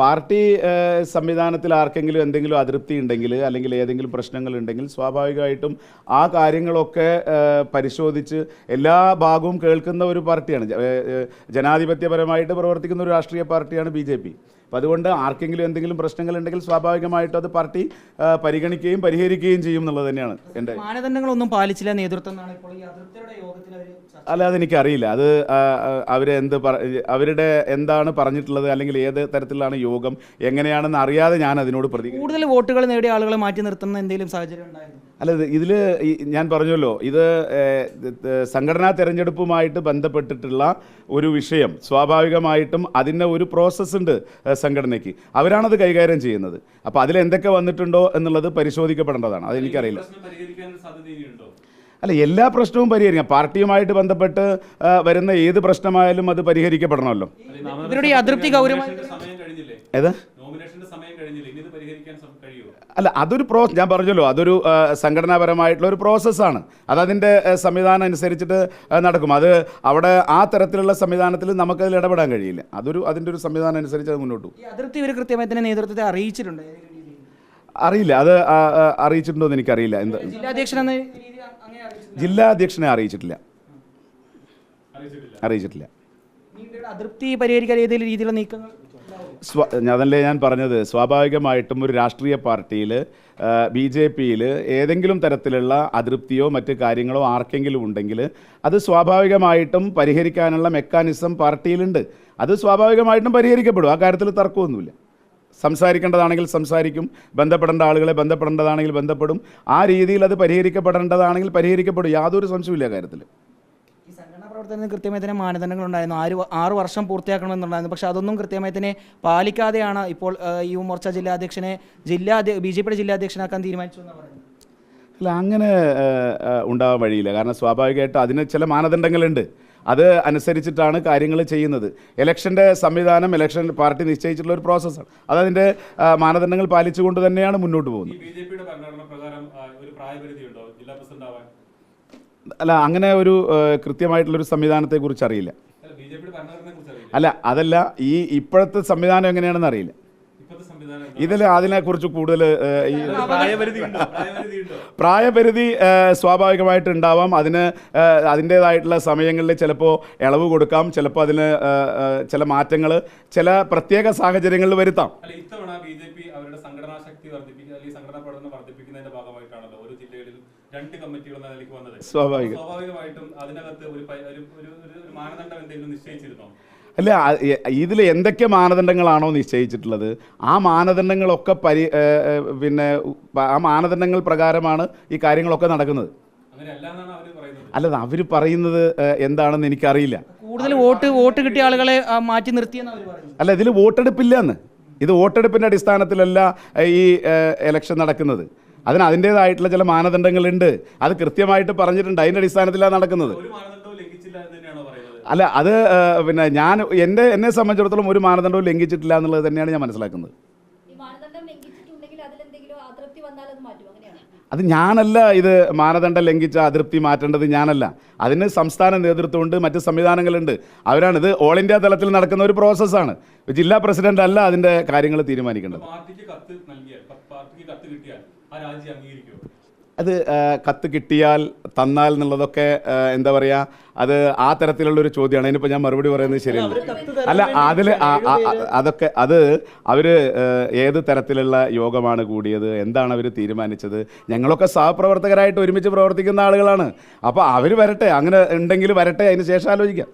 Party സംവിധാനത്തിൽ ആർക്കെങ്കിലും എന്തെങ്കിലും അതൃപ്തി ഉണ്ടെങ്കിൽ അല്ലെങ്കിൽ ഏതെങ്കിലും പ്രശ്നങ്ങൾ ഉണ്ടെങ്കിൽ സ്വാഭാവികമായിട്ടും ആ കാര്യങ്ങളൊക്കെ പരിശോധിച്ച് എല്ലാ ഭാഗവും കേൾക്കുന്ന ഒരു പാർട്ടിയാണ്. ജനാധിപത്യപരമായിട്ട് പ്രവർത്തിക്കുന്ന ഒരു രാഷ്ട്രീയ പാർട്ടിയാണ് ബി ജെ പി അപ്പം അതുകൊണ്ട് ആർക്കെങ്കിലും എന്തെങ്കിലും പ്രശ്നങ്ങൾ ഉണ്ടെങ്കിൽ സ്വാഭാവികമായിട്ടും അത് പാർട്ടി പരിഗണിക്കുകയും പരിഹരിക്കുകയും ചെയ്യും എന്നുള്ളത് തന്നെയാണ് എന്റെ മാനദണ്ഡങ്ങളൊന്നും പാലിച്ചില്ല നേതൃത്വം അല്ല അതെനിക്കറിയില്ല. അത് അവരെന്ത് പറ അവരുടെ എന്താണ് പറഞ്ഞിട്ടുള്ളത് അല്ലെങ്കിൽ ഏത് തരത്തിലാണ് യോഗം എങ്ങനെയാണെന്ന് അറിയാതെ ഞാൻ അതിനോട് പ്രതി കൂടുതൽ വോട്ടുകൾ നേടിയ ആളുകളെ മാറ്റി നിർത്തുന്ന എന്തെങ്കിലും സാഹചര്യം ഉണ്ടായിരുന്നു? അല്ല ഇത് ഇതിൽ ഞാൻ പറഞ്ഞല്ലോ ഇത് സംഘടനാ തെരഞ്ഞെടുപ്പുമായിട്ട് ബന്ധപ്പെട്ടിട്ടുള്ള ഒരു വിഷയം. സ്വാഭാവികമായിട്ടും അതിന്റെ ഒരു പ്രോസസ്സ് ഉണ്ട് സംഘടനയ്ക്ക്. അവരാണത് കൈകാര്യം ചെയ്യുന്നത്. അപ്പോൾ അതിൽ എന്തൊക്കെ വന്നിട്ടുണ്ടോ എന്നുള്ളത് പരിശോധിക്കപ്പെടേണ്ടതാണ്. അതെനിക്കറിയില്ല അല്ല എല്ലാ പ്രശ്നവും പരിഹരിക്കാം. പാർട്ടിയുമായിട്ട് ബന്ധപ്പെട്ട് വരുന്ന ഏത് പ്രശ്നമായാലും അത് പരിഹരിക്കപ്പെടണമല്ലോ. ഏത്? നോമിനേഷന്റെ സമയം കഴിഞ്ഞില്ലേ? ഇനി ഇത് പരിഹരിക്കാൻ അല്ല അതൊരു പ്രോ ഞാൻ പറഞ്ഞല്ലോ അതൊരു സംഘടനാപരമായിട്ടുള്ള ഒരു പ്രോസസ്സാണ്. അതതിന്റെ സംവിധാനം അനുസരിച്ചിട്ട് നടക്കും. അത് അവിടെ ആ തരത്തിലുള്ള സംവിധാനത്തിൽ നമുക്കതിൽ ഇടപെടാൻ കഴിയില്ല. അതൊരു അതിന്റെ ഒരു സംവിധാനം അനുസരിച്ച് അത് മുന്നോട്ട് പോകും. ഈ അതൃപ്തി ഇവർ കൃത്യമായി തന്നെ നേതൃത്വത്തെ അറിയിച്ചിട്ടുണ്ട്? അറിയില്ല. അത് അറിയിച്ചിട്ടുണ്ടോ എന്ന് എനിക്കറിയില്ല. എന്താ? ജില്ലാ അധ്യക്ഷനെ അറിയിച്ചിട്ടില്ല. അറിയിച്ചിട്ടില്ല. അതൃപ്തി പരിഹരിക്കാൻ ഏതെങ്കിലും രീതിയിലുള്ള നീക്കങ്ങൾ അതല്ലേ ഞാൻ പറഞ്ഞത് സ്വാഭാവികമായിട്ടും ഒരു രാഷ്ട്രീയ പാർട്ടിയിൽ ബി ജെ പിയിൽ ഏതെങ്കിലും തരത്തിലുള്ള അതൃപ്തിയോ മറ്റ് കാര്യങ്ങളോ ആർക്കെങ്കിലും ഉണ്ടെങ്കിൽ അത് സ്വാഭാവികമായിട്ടും പരിഹരിക്കാനുള്ള മെക്കാനിസം പാർട്ടിയിലുണ്ട്. അത് സ്വാഭാവികമായിട്ടും പരിഹരിക്കപ്പെടും. ആ കാര്യത്തിൽ തർക്കമൊന്നുമില്ല. സംസാരിക്കേണ്ടതാണെങ്കിൽ സംസാരിക്കും ബന്ധപ്പെടേണ്ട ആളുകളെ ബന്ധപ്പെടേണ്ടതാണെങ്കിൽ ബന്ധപ്പെടും ആ രീതിയിൽ അത് പരിഹരിക്കപ്പെടേണ്ടതാണെങ്കിൽ പരിഹരിക്കപ്പെടും യാതൊരു സംശയമില്ല കാര്യത്തിൽ പ്രവർത്തനത്തിന് കൃത്യമായി തന്നെ മാനദണ്ഡങ്ങൾ ഉണ്ടായിരുന്നു. ആറ് ആറ് വർഷം പൂർത്തിയാക്കണമെന്നുണ്ടായിരുന്നു. പക്ഷേ അതൊന്നും കൃത്യമായി തന്നെ പാലിക്കാതെയാണ് ഇപ്പോൾ യുവമോർച്ച ജില്ലാ അധ്യക്ഷനെ ജില്ലാ ബി ജെ പിയുടെ ജില്ലാ അധ്യക്ഷനാക്കാൻ തീരുമാനിച്ചു എന്നാണ് പറയുന്നത്? അല്ല അങ്ങനെ ഉണ്ടാവാൻ വഴിയില്ല. കാരണം സ്വാഭാവികമായിട്ട് അതിന് ചില മാനദണ്ഡങ്ങളുണ്ട്. അത് അനുസരിച്ചിട്ടാണ് കാര്യങ്ങൾ ചെയ്യുന്നത്. ഇലക്ഷന്റെ സംവിധാനം ഇലക്ഷൻ പാർട്ടി നിശ്ചയിച്ചിട്ടുള്ള ഒരു പ്രോസസ്സാണ്. അത് അതിന്റെ മാനദണ്ഡങ്ങൾ പാലിച്ചുകൊണ്ട് തന്നെയാണ് മുന്നോട്ട് പോകുന്നത്. ബി ജെ പിയുടെ ഭരണഘടന പ്രകാരം ഒരു പ്രായപരിധി ഉണ്ടോ ജില്ലാ പ്രസിഡന്റ് ആവാൻ അല്ല അങ്ങനെ ഒരു കൃത്യമായിട്ടുള്ളൊരു സംവിധാനത്തെക്കുറിച്ച് അറിയില്ല. അല്ല ബി ജെ കുറിച്ച് അറിയില്ല. അല്ല അതല്ല ഈ ഇപ്പോഴത്തെ സംവിധാനം എങ്ങനെയാണെന്ന് അറിയില്ല? ഇതിൽ അതിനെക്കുറിച്ച് കൂടുതൽ പ്രായപരിധി സ്വാഭാവികമായിട്ട് ഉണ്ടാവാം അതിന് അതിന്റെതായിട്ടുള്ള സമയങ്ങളിൽ ചിലപ്പോൾ ഇളവ് കൊടുക്കാം. ചിലപ്പോൾ അതിന് ചില മാറ്റങ്ങൾ ചില പ്രത്യേക സാഹചര്യങ്ങളിൽ വരുത്താം. അല്ല ഇത്തവണ ബി ജെ പി അവരുടെ ശക്തി വർദ്ധിപ്പിക്കുക അല്ലെങ്കിൽ സംഘടനാ പ്രവർത്തനം വർദ്ധിപ്പിക്കുന്നതിന്റെ ഭാഗമായിട്ടാണല്ലോ ഓരോ ജില്ലകളിൽ രണ്ട് കമ്മിറ്റികൾ എന്ന നിലയ്ക്ക് വന്നത്. സ്വാഭാവികമായിട്ടും അതിനകത്ത് ഒരു ഒരു ഒരു- മാനദണ്ഡം എന്തെങ്കിലും നിശ്ചയിച്ചിരുന്നോ? അല്ല ഇതിൽ എന്തൊക്കെ മാനദണ്ഡങ്ങളാണോ നിശ്ചയിച്ചിട്ടുള്ളത്? ആ മാനദണ്ഡങ്ങളൊക്കെ പരി പിന്നെ ആ മാനദണ്ഡങ്ങൾ പ്രകാരമാണ് ഈ കാര്യങ്ങളൊക്കെ നടക്കുന്നത്. അങ്ങനെ അല്ല അവർ പറയുന്നത് എന്താണെന്ന് എനിക്കറിയില്ല. കൂടുതൽ വോട്ട് വോട്ട് കിട്ടിയ ആളുകളെ മാറ്റി നിർത്തിയെന്ന് അല്ല ഇതിൽ വോട്ടെടുപ്പില്ല എന്ന് ഇത് വോട്ടെടുപ്പിന്റെ അടിസ്ഥാനത്തിലല്ല ഈ എലക്ഷൻ ഇലക്ഷൻ നടക്കുന്നത്. അതിന് അതിന്റേതായിട്ടുള്ള ചില മാനദണ്ഡങ്ങളുണ്ട്. അത് കൃത്യമായിട്ട് പറഞ്ഞിട്ടുണ്ട്. അതിന്റെ അടിസ്ഥാനത്തിലാണ് നടക്കുന്നത്. അല്ല അത് പിന്നെ ഞാൻ എന്റെ എന്നെ സംബന്ധിച്ചിടത്തോളം ഒരു മാനദണ്ഡവും ലംഘിച്ചിട്ടില്ല എന്നുള്ളത് തന്നെയാണ് ഞാൻ മനസ്സിലാക്കുന്നത് ഈ മാനദണ്ഡം ലംഘിച്ചിട്ടുണ്ടെങ്കിൽ അതിലെന്തെങ്കിലും അതൃപ്തി വന്നാൽ അത് മാറ്റും അങ്ങനെയാണ് അത് ഞാനല്ല ഇത് മാനദണ്ഡം ലംഘിച്ച അതൃപ്തി മാറ്റേണ്ടത് ഞാനല്ല. അതിന് സംസ്ഥാന നേതൃത്വമുണ്ട് മറ്റ് സംവിധാനങ്ങളുണ്ട്. അവരാണ് ഇത് ഓൾ ഇന്ത്യ തലത്തിൽ നടക്കുന്ന ഒരു പ്രോസസ്സാണ് ജില്ലാ പ്രസിഡന്റ് അല്ല അതിന്റെ കാര്യങ്ങൾ തീരുമാനിക്കേണ്ടത്. അത് കത്ത് കിട്ടിയാൽ തന്നാൽ എന്നുള്ളതൊക്കെ എന്താ പറയുക അത് ആ തരത്തിലുള്ള ഒരു ചോദ്യമാണ്. അതിനിപ്പോൾ ഞാൻ മറുപടി പറയുന്നത് ശരിയല്ല. അല്ല അതിൽ അതൊക്കെ അത് അവർ ഏത് തരത്തിലുള്ള യോഗമാണ് കൂടിയത് എന്താണ് അവർ തീരുമാനിച്ചത്? ഞങ്ങളൊക്കെ സഹപ്രവർത്തകരായിട്ട് ഒരുമിച്ച് പ്രവർത്തിക്കുന്ന ആളുകളാണ്. അപ്പോൾ അവർ വരട്ടെ അങ്ങനെ ഉണ്ടെങ്കിൽ വരട്ടെ അതിന് ശേഷം ആലോചിക്കാം.